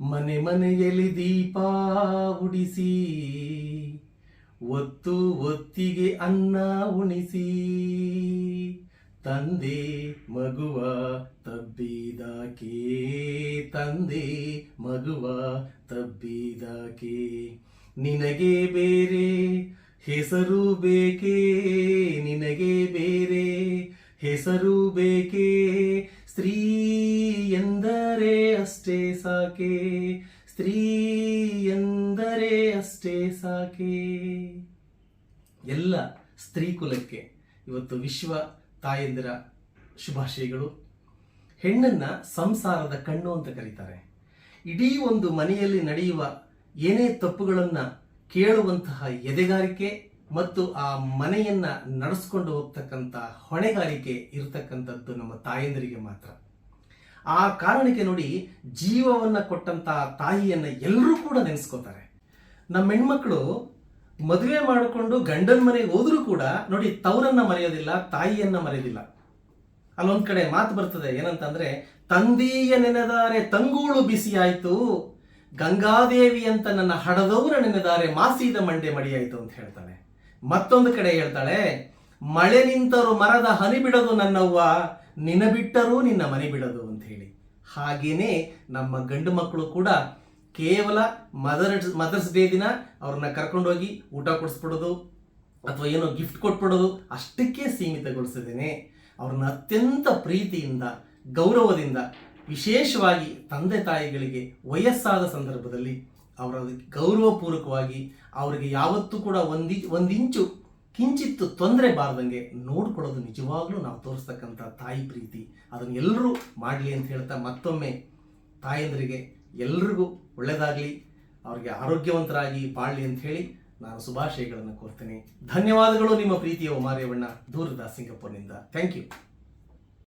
ಮನೆ ಮನೆಯಲ್ಲಿ ದೀಪ ಉಡಿಸಿ, ಒತ್ತು ಒತ್ತಿಗೆ ಅನ್ನ ಉಣಿಸಿ. ತಂದೆ ಮಗುವ ತಬ್ಬಿದಾಕೆ, ತಂದೆ ಮಗುವ ತಬ್ಬಿದಾಕೆ. ನಿನಗೆ ಬೇರೆ ಹೆಸರು ಬೇಕೇ? ನಿನಗೆ ಬೇರೆ ಹೆಸರು ಬೇಕೇ? ಸ್ತ್ರೀ ಅಷ್ಟೇ ಸಾಕೆ. ಸ್ತ್ರೀ ಎಂದರೆ ಅಷ್ಟೇ ಸಾಕೆ. ಎಲ್ಲ ಸ್ತ್ರೀ ಕುಲಕ್ಕೆ ಇವತ್ತು ವಿಶ್ವ ತಾಯಂದಿರ ಶುಭಾಶಯಗಳು. ಹೆಣ್ಣನ್ನ ಸಂಸಾರದ ಕಣ್ಣು ಅಂತ ಕರೀತಾರೆ. ಇಡೀ ಒಂದು ಮನೆಯಲ್ಲಿ ನಡೆಯುವ ಏನೇ ತಪ್ಪುಗಳನ್ನ ಕೇಳುವಂತಹ ಎದೆಗಾರಿಕೆ ಮತ್ತು ಆ ಮನೆಯನ್ನ ನಡೆಸ್ಕೊಂಡು ಹೋಗ್ತಕ್ಕಂಥ ಹೊಣೆಗಾರಿಕೆ ಇರತಕ್ಕಂಥದ್ದು ನಮ್ಮ ತಾಯಂದಿರಿಗೆ ಮಾತ್ರ. ಆ ಕಾರಣಕ್ಕೆ ನೋಡಿ ಜೀವವನ್ನ ಕೊಟ್ಟಂತಹ ತಾಯಿಯನ್ನ ಎಲ್ಲರೂ ಕೂಡ ನೆನೆಸ್ಕೋತಾರೆ. ನಮ್ಮ ಹೆಣ್ಮಕ್ಳು ಮದುವೆ ಮಾಡಿಕೊಂಡು ಗಂಡನ ಮನೆಗೆ ಹೋದ್ರೂ ಕೂಡ ನೋಡಿ ತವರನ್ನ ಮರೆಯೋದಿಲ್ಲ, ತಾಯಿಯನ್ನ ಮರೆಯೋದಿಲ್ಲ. ಅಲ್ಲೊಂದ್ ಕಡೆ ಮಾತು ಬರ್ತದೆ, ಏನಂತಂದ್ರೆ, ತಂದೀಯ ನೆನೆದಾರೆ ತಂಗೂಳು ಬಿಸಿ ಆಯ್ತು, ಗಂಗಾದೇವಿ ಅಂತ ನನ್ನ ಹಡದವರ ನೆನೆದಾರೆ ಮಾಸಿದ ಮಂಡೆ ಮಡಿಯಾಯ್ತು ಅಂತ ಹೇಳ್ತಾಳೆ. ಮತ್ತೊಂದು ಕಡೆ ಹೇಳ್ತಾಳೆ, ಮಳೆ ನಿಂತರು ಮರದ ಹನಿ ಬಿಡದು ನನ್ನವ್ವ ನಿನ್ನ ಬಿಟ್ಟರೂ ನಿನ್ನ ಮನೆ ಬಿಡದು ಅಂತ ಹೇಳಿ. ಹಾಗೇನೆ ನಮ್ಮ ಗಂಡು ಮಕ್ಕಳು ಕೂಡ ಕೇವಲ ಮದರ್ಸ್ ಮದರ್ಸ್ ಡೇ ದಿನ ಅವ್ರನ್ನ ಕರ್ಕೊಂಡೋಗಿ ಊಟ ಕೊಡಿಸ್ಬಿಡೋದು ಅಥವಾ ಏನೋ ಗಿಫ್ಟ್ ಕೊಟ್ಬಿಡೋದು ಅಷ್ಟಕ್ಕೆ ಸೀಮಿತಗೊಳಿಸಿದ್ದೇನೆ ಅವ್ರನ್ನ ಅತ್ಯಂತ ಪ್ರೀತಿಯಿಂದ, ಗೌರವದಿಂದ, ವಿಶೇಷವಾಗಿ ತಂದೆ ತಾಯಿಗಳಿಗೆ ವಯಸ್ಸಾದ ಸಂದರ್ಭದಲ್ಲಿ ಅವರ ಗೌರವಪೂರ್ವಕವಾಗಿ ಅವರಿಗೆ ಯಾವತ್ತೂ ಕೂಡ ಒಂದಿ, ಒಂದಿಂಚು ಕಿಂಚಿತ್ತು ತೊಂದರೆ ಬಾರ್ದಂಗೆ ನೋಡ್ಕೊಳ್ಳೋದು ನಿಜವಾಗ್ಲೂ ನಾವು ತೋರಿಸ್ತಕ್ಕಂಥ ತಾಯಿ ಪ್ರೀತಿ. ಅದನ್ನು ಎಲ್ಲರೂ ಮಾಡಲಿ ಅಂತ ಹೇಳ್ತಾ ಮತ್ತೊಮ್ಮೆ ತಾಯಂದರಿಗೆ ಎಲ್ರಿಗೂ ಒಳ್ಳೆಯದಾಗಲಿ ಅವರಿಗೆ ಆರೋಗ್ಯವಂತರಾಗಿ ಬಾಳಲಿ ಅಂತ ಹೇಳಿ ನಾನು ಶುಭಾಶಯಗಳನ್ನು ಕೋರ್ತೇನೆ. ಧನ್ಯವಾದಗಳು ನಿಮ್ಮ ಪ್ರೀತಿಯ ಉಮಾರ್ಯವಣ್ಣ ದೂರದ ಸಿಂಗಪುರ್ನಿಂದ. Thank you